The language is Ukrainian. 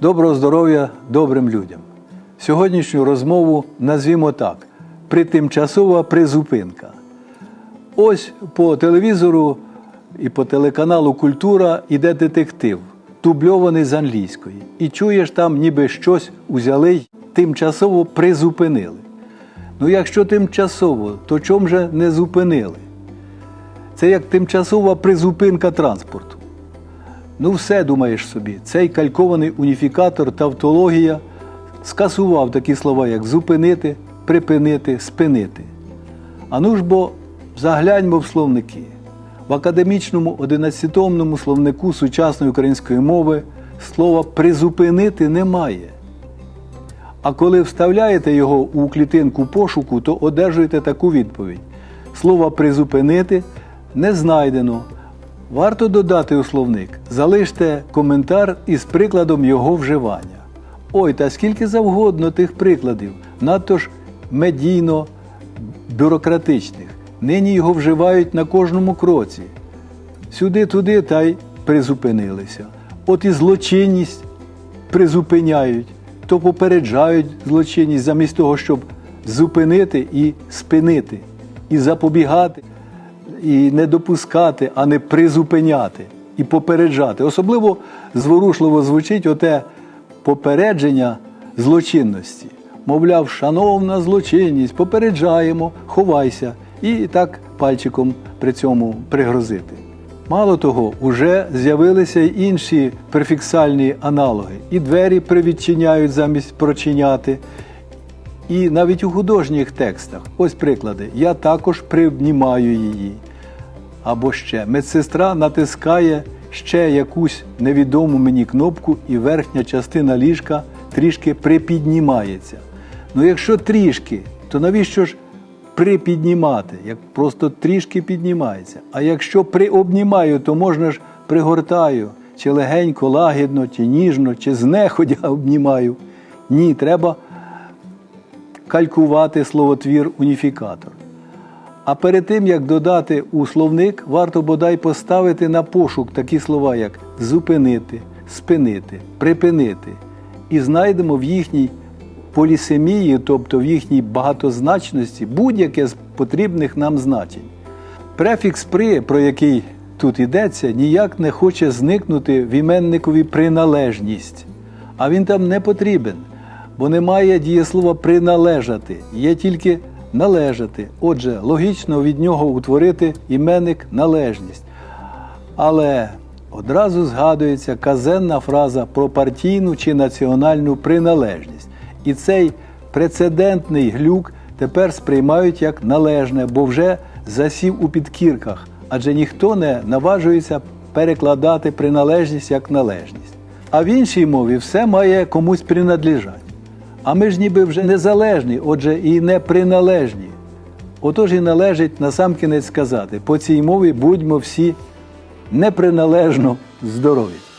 Доброго здоров'я добрим людям. Сьогоднішню розмову назвімо так: притимчасова призупинка. Ось по телевізору і по телеканалу Культура іде детектив, дубльований з англійської. І чуєш там, ніби щось узяли й тимчасово призупинили. Ну, якщо тимчасово, то чому же не зупинили? Це як тимчасова призупинка транспорту. Ну, все думаєш собі, цей калькований уніфікатор тавтологія скасував такі слова, як зупинити, припинити, спинити. А ну ж бо загляньмо в словники. В академічному 11-томному словнику сучасної української мови слова призупинити немає. А коли вставляєте його у клітинку пошуку, то одержуєте таку відповідь: слово призупинити не знайдено. Варто додати у словник, залиште коментар із прикладом його вживання. Ой, та скільки завгодно тих прикладів, надто ж медійно бюрократичних. Нині його вживають на кожному кроці. Сюди-туди та й призупинилися. От і злочинність призупиняють, то попереджають злочинність замість того, щоб зупинити і спинити, і запобігати, і не допускати, а не призупиняти і попереджати. Особливо зворушливо звучить оте попередження злочинності. Мовляв, шановна злочинність, попереджаємо, ховайся, і так пальчиком при цьому пригрозити. Мало того, уже з'явилися й інші префіксальні аналоги. І двері привідчиняють замість прочиняти. І навіть у художніх текстах, ось приклади, я також приобнімаю її. Або ще медсестра натискає ще якусь невідому мені кнопку, і верхня частина ліжка трішки припіднімається. Ну якщо трішки, то навіщо ж припіднімати, як просто трішки піднімається. А якщо приобнімаю, то можна ж пригортаю, чи легенько, лагідно, чи ніжно, чи знеходя обнімаю. Ні, треба калькувати словотвір уніфікатор. А перед тим, як додати у словник, варто бодай поставити на пошук такі слова, як зупинити, спинити, припинити. І знайдемо в їхній полісемії, тобто в їхній багатозначності, будь-яке з потрібних нам значень. Префікс при, про який тут йдеться, ніяк не хоче зникнути в іменникові приналежність. А він там не потрібен, бо немає дієслова приналежати, є тільки належати. Отже, логічно від нього утворити іменник належність. Але одразу згадується казенна фраза про партійну чи національну приналежність. І цей прецедентний глюк тепер сприймають як належне, бо вже засів у підкірках, адже ніхто не наважується перекладати приналежність як належність. А в іншій мові все має комусь принадлежати. А ми ж ніби вже незалежні, отже, і не приналежні. Отож і належить насамкінець сказати, по цій мові будьмо всі неприналежно здорові.